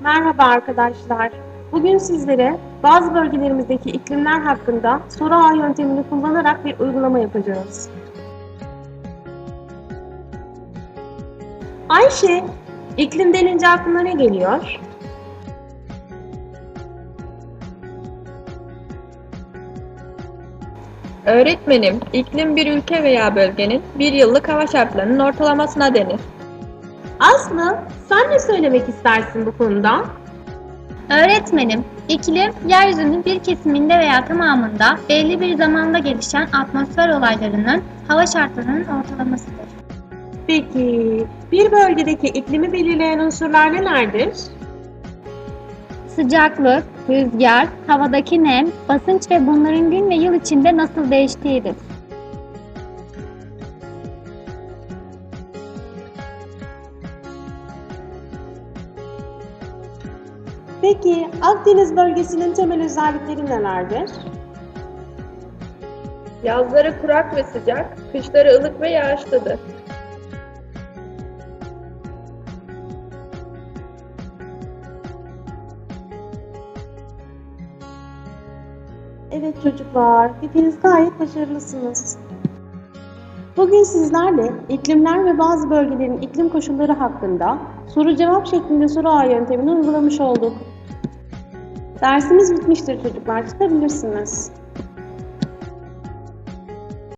Merhaba arkadaşlar. Bugün sizlere bazı bölgelerimizdeki iklimler hakkında soru ağ yöntemini kullanarak bir uygulama yapacağız. Ayşe, iklim denince aklına ne geliyor? Öğretmenim, iklim bir ülke veya bölgenin bir yıllık hava şartlarının ortalamasına denir. Aslı, sen ne söylemek istersin bu konuda? Öğretmenim, iklim, yeryüzünün bir kesiminde veya tamamında belli bir zamanda gelişen atmosfer olaylarının hava şartlarının ortalamasıdır. Peki, bir bölgedeki iklimi belirleyen unsurlar nelerdir? Sıcaklık, rüzgar, havadaki nem, basınç ve bunların gün ve yıl içinde nasıl değiştiğidir. Peki, Akdeniz bölgesinin temel özellikleri nelerdir? Yazları kurak ve sıcak, kışları ılık ve yağışlıdır. Evet çocuklar, hepiniz gayet başarılısınız. Bugün sizlerle iklimler ve bazı bölgelerin iklim koşulları hakkında soru cevap şeklinde soru ağ yöntemini uygulamış olduk. Dersimiz bitmiştir çocuklar, çıkabilirsiniz.